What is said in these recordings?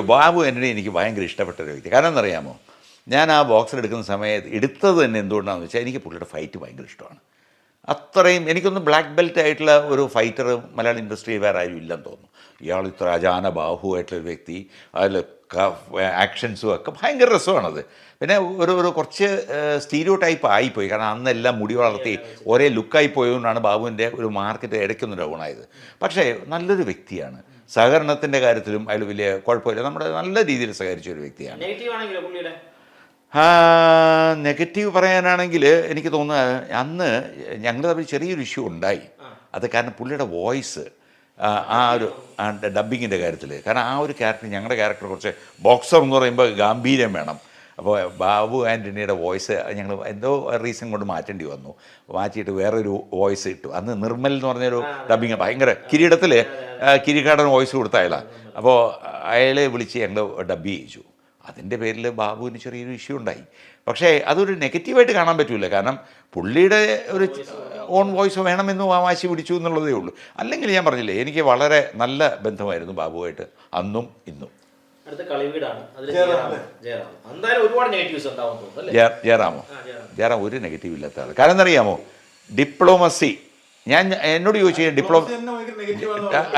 ബാബു എന്റെ എനിക്ക് ഭയങ്കര ഇഷ്ടപ്പെട്ട ഒരു വ്യക്തി. കാരണം എന്നറിയാമോ? ഞാൻ ആ ബോക്സർ എടുക്കുന്ന സമയത്ത് എടുത്തത് തന്നെ എന്തുകൊണ്ടാണെന്ന് വെച്ചാൽ എനിക്ക് പുള്ളിയുടെ ഫൈറ്റ് ഭയങ്കര ഇഷ്ടമാണ്. അത്രയും എനിക്കൊന്ന് ബ്ലാക്ക് ബെൽറ്റ് ആയിട്ടുള്ള ഒരു ഫൈറ്റർ മലയാള ഇൻഡസ്ട്രിയിൽ വേറെ ആരും ഇല്ലെന്ന് തോന്നുന്നു. ഇയാൾ ഇത്ര അജാന ബാഹുവായിട്ടുള്ളൊരു വ്യക്തി. അതിൽ ആക്ഷൻസും ഒക്കെ ഭയങ്കര രസമാണത്. പിന്നെ ഒരു ഒരു കുറച്ച് സ്റ്റീരിയോ ടൈപ്പ് ആയിപ്പോയി. കാരണം അന്നെല്ലാം മുടി വളർത്തി ഒരേ ലുക്കായി പോയതുകൊണ്ടാണ് ബാബുവിന്റെ ഒരു മാർക്കറ്റ് ഇടയ്ക്കൊന്നും ഡൗൺ ആയത്. പക്ഷേ നല്ലൊരു വ്യക്തിയാണ്. സഹകരണത്തിന്റെ കാര്യത്തിലും അയാൾ വലിയ കുഴപ്പമില്ല. നമ്മുടെ നല്ല രീതിയിൽ സഹകരിച്ച ഒരു വ്യക്തിയാണ്. നെഗറ്റീവ് പറയാനാണെങ്കിൽ എനിക്ക് തോന്നുന്നത് അന്ന് ഞങ്ങൾ തമ്മിൽ ചെറിയൊരു ഇഷ്യൂ ഉണ്ടായി. അത് കാരണം പുള്ളിയുടെ വോയിസ് ആ ഒരു ഡബിങ്ങിന്റെ കാര്യത്തിൽ കാരണം ആ ഒരു ക്യാരക്ടർ ഞങ്ങളുടെ ക്യാരക്ടർ കുറച്ച് ബോക്സർ എന്ന് പറയുമ്പോൾ ഗാംഭീര്യം വേണം. അപ്പോൾ ബാബു ആന്റണിയുടെ വോയിസ് ഞങ്ങൾ എന്തോ റീസൺ കൊണ്ട് മാറ്റേണ്ടി വന്നു. മാറ്റിയിട്ട് വേറൊരു വോയിസ് ഇട്ടു. അന്ന് നിർമ്മൽ എന്ന് പറഞ്ഞൊരു ഡബിങ് ഭയങ്കര കിരീടത്തിൽ കിരിക്കാടൻ വോയിസ് കൊടുത്ത അയാളാണ് അപ്പോൾ അയാളെ വിളിച്ച് ഞങ്ങൾ ഡബ് ചെയ്യിച്ചു. അതിന്റെ പേരിൽ ബാബുവിന് ചെറിയൊരു ഇഷ്യൂ ഉണ്ടായി. പക്ഷേ അതൊരു നെഗറ്റീവായിട്ട് കാണാൻ പറ്റില്ല കാരണം പുള്ളിയുടെ ഒരു ഓൺ വോയിസ് വേണമെന്ന് വാശി പിടിച്ചു എന്നുള്ളതേ ഉള്ളൂ. അല്ലെങ്കിൽ ഞാൻ പറഞ്ഞില്ലേ എനിക്ക് വളരെ നല്ല ബന്ധമായിരുന്നു ബാബുവായിട്ട് അന്നും ഇന്നും. അടുത്ത കളിവീടാണ് ജയറാം എന്തായാലും ഒരുപാട് നെഗറ്റീവ്സ് ഉണ്ടാവും തോന്നുന്നു അല്ലേ? ജയറാമോ? ജയറാം. ജയറാം ഒരു നെഗറ്റീവ് ഇല്ലാത്ത ആൾ കാരണം എന്നറിയാമോ ഡിപ്ലോമസി ഞാൻ എന്നോട് ചോദിച്ചു ഡിപ്ലോമ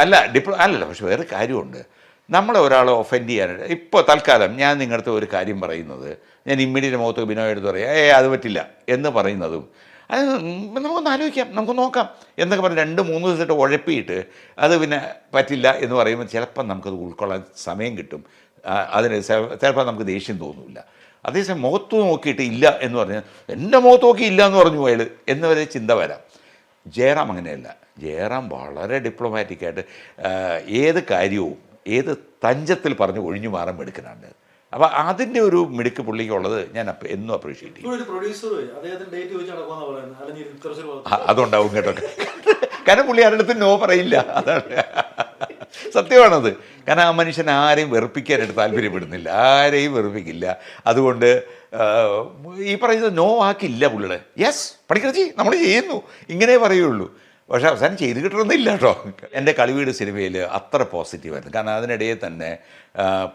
അല്ല ഡിപ്ലോ അല്ലല്ല പക്ഷെ വേറെ കാര്യമുണ്ട്. നമ്മളെ ഒരാളെ ഒഫൻഡ് ചെയ്യാനായിട്ട് ഇപ്പോൾ തൽക്കാലം ഞാൻ നിങ്ങളുടെ ഒരു കാര്യം പറയുന്നത്. ഞാൻ ഇമ്മീഡിയറ്റ് മുഖത്ത് ബിനോ എടുത്ത് പറയാം. ഏ അത് പറ്റില്ല എന്ന് പറയുന്നതും. അത് നമുക്കൊന്ന് ആലോചിക്കാം. നമുക്ക് നോക്കാം. എന്നൊക്കെ പറഞ്ഞ് രണ്ട് മൂന്ന് ദിവസമായിട്ട് ഉഴപ്പിയിട്ട് അത് പിന്നെ പറ്റില്ല എന്ന് പറയുമ്പോൾ ചിലപ്പം നമുക്കത് ഉൾക്കൊള്ളാൻ സമയം കിട്ടും. അതിന് ചിലപ്പോൾ നമുക്ക് ദേഷ്യം തോന്നില്ല അതേസമയം മുഖത്ത് നോക്കിയിട്ട് ഇല്ല എന്ന് പറഞ്ഞാൽ എന്റെ മുഖത്ത് നോക്കി ഇല്ല എന്ന് പറഞ്ഞു അയാൾ എന്ന് വരെ ചിന്ത വരാം. ജയറാം അങ്ങനെയല്ല. ജയറാം വളരെ ഡിപ്ലോമാറ്റിക്കായിട്ട് ഏത് കാര്യവും ഏത് തഞ്ചത്തിൽ പറഞ്ഞ് ഒഴിഞ്ഞു മാറാൻ മെടുക്കനാണ്. അപ്പോൾ അതിന്റെ ഒരു മിടുക്ക് പുള്ളിക്കുള്ളത് ഞാൻ അപ്പ- എന്നും അപ്രീഷിയേറ്റ് ചെയ്യും. അതുണ്ടാവും കേട്ടോ. കാരണം പുള്ളി ആരുടെ അടുത്ത് നോ പറയില്ല. അതാണ്. സത്യമാണത്. കാരണം ആ മനുഷ്യൻ ആരെയും വെറുപ്പിക്കാനായിട്ട് താല്പര്യപ്പെടുന്നില്ല ആരെയും വെറുപ്പിക്കില്ല. അതുകൊണ്ട് ഈ പറയുന്നത് നോ ആക്കില്ല പുള്ളിയുടെ. യെസ് പണിക്കറച്ചി നമ്മൾ ചെയ്യുന്നു. ഇങ്ങനെ പറയുള്ളൂ. പക്ഷെ അവസാനം ചെയ്ത് കിട്ടണമെന്നില്ല കേട്ടോ. എന്റെ കളിവീട് സിനിമയിൽ അത്ര പോസിറ്റീവായിരുന്നു കാരണം അതിനിടയിൽ തന്നെ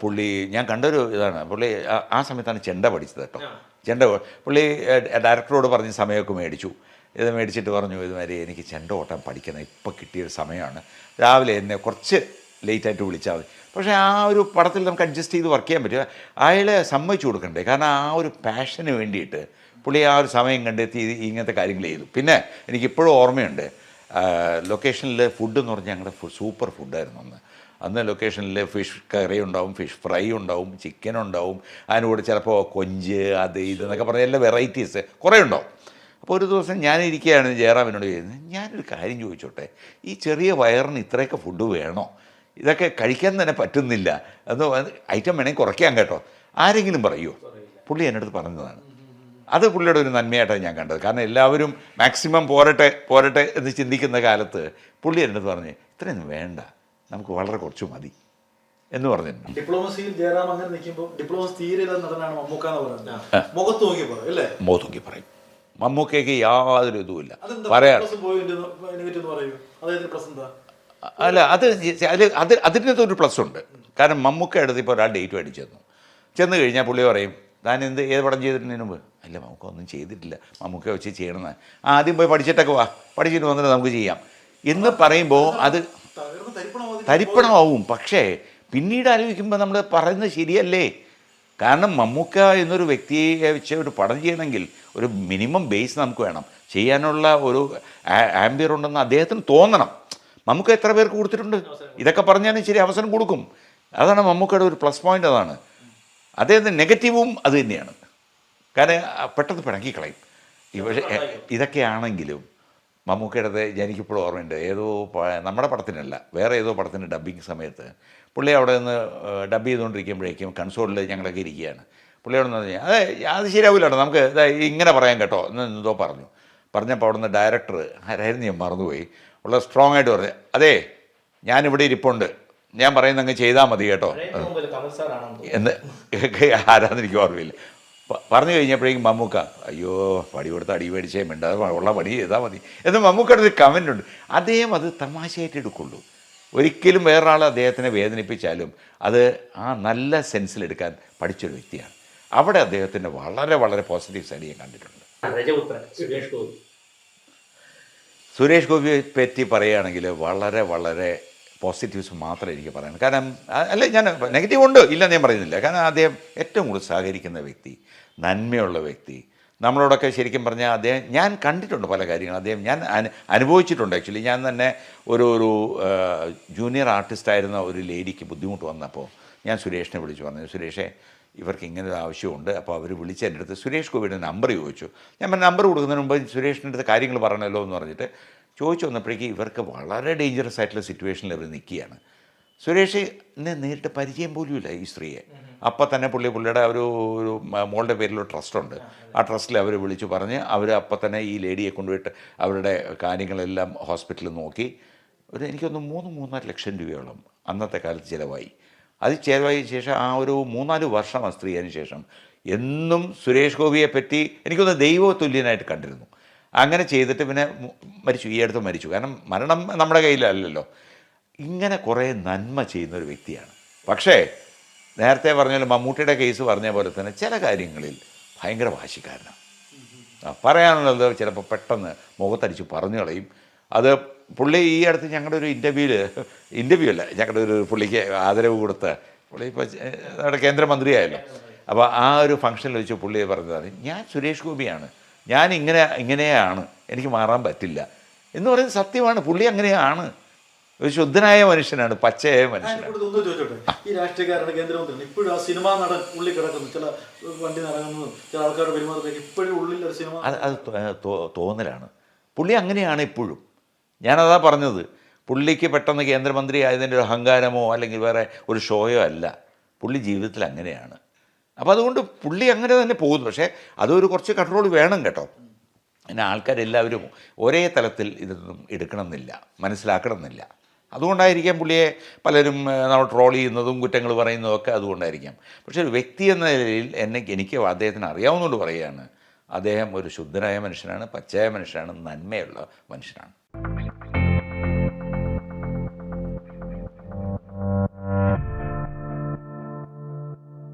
പുള്ളി ഞാൻ കണ്ടൊരു ഇതാണ്. പുള്ളി ആ- ആ സമയത്താണ് ചെണ്ട പഠിച്ചത് കേട്ടോ. ചെണ്ട പുള്ളി ഡയറക്ടറോട് പറഞ്ഞ് സമയമൊക്കെ മേടിച്ചു. ഇത് മേടിച്ചിട്ട് പറഞ്ഞു ഇതുമാതിരി എനിക്ക് ചെണ്ട ഓട്ടം പഠിക്കണം ഇപ്പം കിട്ടിയൊരു സമയമാണ്. രാവിലെ എന്നെ കുറച്ച് ലേറ്റായിട്ട് വിളിച്ചാൽ മതി. പക്ഷേ ആ ഒരു പടത്തിൽ നമുക്ക് അഡ്ജസ്റ്റ് ചെയ്ത് വർക്ക് ചെയ്യാൻ പറ്റുക അയാളെ സമ്മതിച്ചു കൊടുക്കണ്ടേ? കാരണം ആ ഒരു പാഷന് വേണ്ടിയിട്ട് പുള്ളി ആ ഒരു സമയം കണ്ടെത്തി ഇങ്ങനത്തെ കാര്യങ്ങൾ ചെയ്തു. പിന്നെ എനിക്കിപ്പോഴും ഓർമ്മയുണ്ട് ലൊക്കേഷനിൽ ഫുഡ് എന്ന് പറഞ്ഞാൽ ഞങ്ങളുടെ സൂപ്പർ ഫുഡായിരുന്നു അന്ന്. അന്ന് ലൊക്കേഷനിൽ ഫിഷ് കറി ഉണ്ടാവും ഫിഷ് ഫ്രൈ ഉണ്ടാവും ചിക്കൻ ഉണ്ടാവും. അതിനോട് ചിലപ്പോൾ കൊഞ്ച് അത് ഇത് എന്നൊക്കെ പറഞ്ഞ എല്ലാ വെറൈറ്റീസ് കുറേ ഉണ്ടാവും. അപ്പോൾ ഒരു ദിവസം ഞാനിരിക്കുകയാണ് ജയറാമിനോട് ചെയ്യുന്നത് ഞാനൊരു കാര്യം ചോദിച്ചോട്ടെ? ഈ ചെറിയ വയറിന് ഇത്രയൊക്കെ ഫുഡ് വേണോ? ഇതൊക്കെ കഴിക്കാൻ തന്നെ പറ്റുന്നില്ല. എന്ന് ഐറ്റം വേണമെങ്കിൽ കുറയ്ക്കാം കേട്ടോ. ആരെങ്കിലും പറയുമോ പുള്ളി എന്റെ അടുത്ത് പറഞ്ഞതാണ്. അത് പുള്ളിയുടെ ഒരു നന്മയായിട്ടാണ് ഞാൻ കണ്ടത്. കാരണം എല്ലാവരും മാക്സിമം പോരട്ടെ പോരട്ടെ എന്ന് ചിന്തിക്കുന്ന കാലത്ത് പുള്ളി എന്റെ അടുത്ത് പറഞ്ഞ് ഇത്രയൊന്നും വേണ്ട. നമുക്ക് വളരെ കുറച്ച് മതി. എന്ന് പറഞ്ഞു ഡിപ്ലോമസിയിൽ ജയറാം അങ്ങനെ നിൽക്കുമ്പോൾ ഡിപ്ലോമസി തീരെ നടനാണ് മമ്മൂക്ക എന്ന് പറയുന്നത്. മുഖത്ത് നോക്കി പറയും അല്ലേ? നോക്കി പറയും. മമ്മൂക്കയ്ക്ക് യാതൊരു ഇതുമില്ല. പറയാം. അല്ല അത് അത് അത് അതിന്റെ ഒരു പ്ലസ് ഉണ്ട്. കാരണം മമ്മൂക്ക എടുത്ത് ഇപ്പോൾ ഒരാൾ ഡേറ്റ് മേടിച്ചു തന്നു ചെന്ന് കഴിഞ്ഞാൽ പുള്ളി പറയും താൻ എന്ത് ഏത് പടം ചെയ്തിട്ടുണ്ടതിന് മുമ്പ്? അല്ല മമ്മൂക്ക ഒന്നും ചെയ്തിട്ടില്ല. മമ്മൂക്ക വെച്ച് ചെയ്യണമെന്ന് ആദ്യം പോയി പഠിച്ചിട്ടൊക്കെ വാ. പഠിച്ചിട്ട് വന്നിട്ട് നമുക്ക് ചെയ്യാം. എന്ന് പറയുമ്പോൾ അത് തരിപ്പണമാവും. പക്ഷേ പിന്നീട് ആലോചിക്കുമ്പോൾ നമ്മൾ പറയുന്നത് ശരിയല്ലേ? കാരണം മമ്മൂക്ക എന്നൊരു വ്യക്തിയെ വെച്ച് ഒരു പടം ചെയ്യണമെങ്കിൽ ഒരു മിനിമം ബേസ് നമുക്ക് വേണം. ചെയ്യാനുള്ള ഒരു ആംബിയർ ഉണ്ടെന്ന് അദ്ദേഹത്തിന് തോന്നണം. മമ്മൂക്ക എത്ര പേർക്ക് കൊടുത്തിട്ടുണ്ട്? ഇതൊക്കെ പറഞ്ഞാലും ശരി അവസരം കൊടുക്കും. അതാണ് മമ്മൂക്കയുടെ ഒരു പ്ലസ് പോയിന്റ് അതാണ്. അദ്ദേഹത്തിന് നെഗറ്റീവും അത് തന്നെയാണ്. കാരണം പെട്ടെന്ന് പിണക്കിക്കളയും പക്ഷേ ഇതൊക്കെയാണെങ്കിലും മമ്മൂക്കയുടെ എനിക്കിപ്പോഴും ഓർമ്മയുണ്ട്. ഏതോ നമ്മുടെ പടത്തിനല്ല വേറെ ഏതോ പടത്തിന് ഡബ്ബിങ് സമയത്ത് പുള്ളി അവിടെ നിന്ന് ഡബ് ചെയ്തുകൊണ്ടിരിക്കുമ്പോഴേക്കും കൺസോളിൽ ഞങ്ങളൊക്കെ ഇരിക്കുകയാണ്. പുള്ളി അവിടെ നിന്ന് പറഞ്ഞു അതെ അത് ശരിയാവില്ല നമുക്ക് ഇങ്ങനെ പറയാൻ കേട്ടോ. എന്ന് എന്തോ പറഞ്ഞു. പറഞ്ഞപ്പോൾ അവിടുന്ന് ഡയറക്ടർ ആരായിരുന്നു ഞാൻ മറന്നുപോയി. ഉള്ള സ്ട്രോങ് ആയിട്ട് പറഞ്ഞു. അതെ ഞാനിവിടെ ഇരിപ്പുണ്ട്. ഞാൻ പറയുന്ന അങ്ങ് ചെയ്താൽ മതി കേട്ടോ. എന്ന്. ആരാന്ന് എനിക്ക് ഓർമ്മയില്ല പറഞ്ഞു കഴിഞ്ഞപ്പോഴേക്കും മമ്മൂക്ക അയ്യോ പടി കൊടുത്ത് അടി മേടിച്ചേ മിണ്ടാതെ ഉള്ള പടി ചെയ്താൽ മതി. എന്ന് മമ്മൂക്കയുടെ ഒരു കമന്റ് ഉണ്ട്. അദ്ദേഹം അത് തമാശയായിട്ട് എടുക്കുള്ളൂ. ഒരിക്കലും വേറൊരാൾ അദ്ദേഹത്തിനെ വേദനിപ്പിച്ചാലും അത് ആ നല്ല സെൻസിലെടുക്കാൻ പഠിച്ചൊരു വ്യക്തിയാണ്. അവിടെ അദ്ദേഹത്തിന്റെ വളരെ വളരെ പോസിറ്റീവ് സൈഡ് ഞാൻ കണ്ടിട്ടുണ്ട്. രജപുത്രൻ സുരേഷ് ഗോപി. സുരേഷ് ഗോപിയെ പറ്റി പറയുകയാണെങ്കിൽ വളരെ വളരെ പോസിറ്റീവ്സ് മാത്രമേ എനിക്ക് പറയാൻ കാരണം അല്ല ഞാൻ നെഗറ്റീവ് ഉണ്ട് ഇല്ല ഞാൻ പറയുന്നില്ല. കാരണം അദ്ദേഹം ഏറ്റവും കൂടുതൽ സഹകരിക്കുന്ന വ്യക്തി നന്മയുള്ള വ്യക്തി. നമ്മളോടൊക്കെ ശരിക്കും പറഞ്ഞാൽ അദ്ദേഹം ഞാൻ കണ്ടിട്ടുണ്ട് പല കാര്യങ്ങളും അദ്ദേഹം ഞാൻ അനുഭവിച്ചിട്ടുണ്ട്. ആക്ച്വലി ഞാൻ തന്നെ ഒരു ഒരു ജൂനിയർ ആർട്ടിസ്റ്റായിരുന്ന ഒരു ലേഡിക്ക് ബുദ്ധിമുട്ട് വന്നപ്പോൾ ഞാൻ സുരേഷിനെ വിളിച്ചു പറഞ്ഞു. സുരേഷേ ഇവർക്ക് ഇങ്ങനെ ഒരു ആവശ്യമുണ്ട്. അപ്പോൾ അവർ വിളിച്ച് എന്റെ അടുത്ത് സുരേഷ് ഗോപിയുടെ നമ്പർ ചോദിച്ചു. ഞാൻ നമ്പർ കൊടുക്കുന്നതിന് മുമ്പ് സുരേഷിന്റെ അടുത്ത് കാര്യങ്ങൾ പറഞ്ഞല്ലോ എന്ന് പറഞ്ഞിട്ട് ചോദിച്ചു വന്നപ്പോഴേക്ക് ഇവർക്ക് വളരെ ഡേഞ്ചറസ് ആയിട്ടുള്ള സിറ്റുവേഷനിൽ അവർ നിൽക്കുകയാണ്. സുരേഷിനെ നേരിട്ട് പരിചയം പോലുമില്ല ഈ സ്ത്രീയെ. അപ്പം തന്നെ പുള്ളി പുള്ളിയുടെ ഒരു ഒരു മോളുടെ പേരിൽ ട്രസ്റ്റ് ട്രസ്റ്റുണ്ട് ആ ട്രസ്റ്റിൽ അവർ വിളിച്ചു പറഞ്ഞ് അവർ അപ്പം തന്നെ ഈ ലേഡിയെ കൊണ്ടുപോയിട്ട് അവരുടെ കാര്യങ്ങളെല്ലാം ഹോസ്പിറ്റലിൽ നോക്കി. ഒരു എനിക്കൊന്ന് മൂന്ന് മൂന്നര ലക്ഷം രൂപയോളം അന്നത്തെ കാലത്ത് ചിലവായി. അത് ചേരുവായ ശേഷം ആ ഒരു മൂന്നാൽ വർഷം ആ സ്ത്രീ അതിന് ശേഷം എന്നും സുരേഷ് ഗോപിയെ പറ്റി എനിക്കൊന്ന് ദൈവ തുല്യനായിട്ട് കണ്ടിരുന്നു. അങ്ങനെ ചെയ്തിട്ട് പിന്നെ മരിച്ചു. ഈ അടുത്ത് മരിച്ചു. കാരണം മരണം നമ്മുടെ കയ്യിലല്ലല്ലോ. ഇങ്ങനെ കുറേ നന്മ ചെയ്യുന്ന ഒരു വ്യക്തിയാണ്. പക്ഷേ നേരത്തെ പറഞ്ഞ മമ്മൂട്ടിയുടെ കേസ് പറഞ്ഞ പോലെ തന്നെ ചില കാര്യങ്ങളിൽ ഭയങ്കര വാശിക്കാരനാണ്. പറയാനുള്ളത് ചിലപ്പോൾ പെട്ടെന്ന് മുഖത്തടിച്ച് പറഞ്ഞു കളയും. അത് പുള്ളി ഈ അടുത്ത് ഞങ്ങളുടെ ഒരു ഇന്റർവ്യൂവിൽ ഇന്റർവ്യൂ അല്ല ഞങ്ങളുടെ ഒരു പുള്ളിക്ക് ആദരവ് കൊടുത്ത് പുള്ളി ഇപ്പോൾ നമ്മുടെ കേന്ദ്രമന്ത്രിയായല്ലോ. അപ്പോൾ ആ ഒരു ഫംഗ്ഷനിൽ വെച്ച് പുള്ളിയെ പറഞ്ഞതാണ് ഞാൻ സുരേഷ് ഗോപിയാണ് ഞാൻ ഇങ്ങനെ ഇങ്ങനെയാണ് എനിക്ക് മാറാൻ പറ്റില്ല. എന്ന് പറയുന്നത് സത്യമാണ് പുള്ളി അങ്ങനെയാണ്. ഒരു ശുദ്ധനായ മനുഷ്യനാണ് പച്ചയായ മനുഷ്യനാണ്. ഈ രാഷ്ട്രീയക്കാരുടെ കേന്ദ്രമന്ത്രി ഇപ്പോഴും ആ സിനിമ നടൻ ഉള്ളിൽ കിടക്കുന്നു ചില വണ്ടി നടക്കുന്നതും ചില ആൾക്കാരുടെ പെരുമാറുന്നതൊക്കെ ഇപ്പോഴും ഉള്ളിൽ ഒരു സിനിമ അത് തോന്നലാണ്. പുള്ളി അങ്ങനെയാണ് ഇപ്പോഴും. ഞാനതാ പറഞ്ഞത്. പുള്ളിക്ക് പെട്ടെന്ന് കേന്ദ്രമന്ത്രി ആയതിന്റെ ഒരു അഹങ്കാരമോ അല്ലെങ്കിൽ വേറെ ഒരു ഷോയോ അല്ല. പുള്ളി ജീവിതത്തിൽ അങ്ങനെയാണ്. അപ്പോൾ അതുകൊണ്ട് പുള്ളി അങ്ങനെ തന്നെ പോകുന്നു. പക്ഷേ അതൊരു കുറച്ച് കൺട്രോൾ വേണം കേട്ടോ. പിന്നെ ആൾക്കാരെല്ലാവരും ഒരേ തലത്തിൽ ഇതൊന്നും എടുക്കണമെന്നില്ല. മനസ്സിലാക്കണമെന്നില്ല. അതുകൊണ്ടായിരിക്കാം പുള്ളിയെ പലരും നമ്മൾ ട്രോൾ ചെയ്യുന്നതും കുറ്റങ്ങൾ പറയുന്നതും ഒക്കെ അതുകൊണ്ടായിരിക്കാം. പക്ഷേ ഒരു വ്യക്തി എന്ന നിലയിൽ എന്നെ എനിക്ക് അദ്ദേഹത്തിന് അറിയാവുന്നതുകൊണ്ട് പറയുകയാണ്. അദ്ദേഹം ഒരു ശുദ്ധനായ മനുഷ്യനാണ് പച്ചയായ മനുഷ്യനാണ് നന്മയുള്ള മനുഷ്യനാണ്.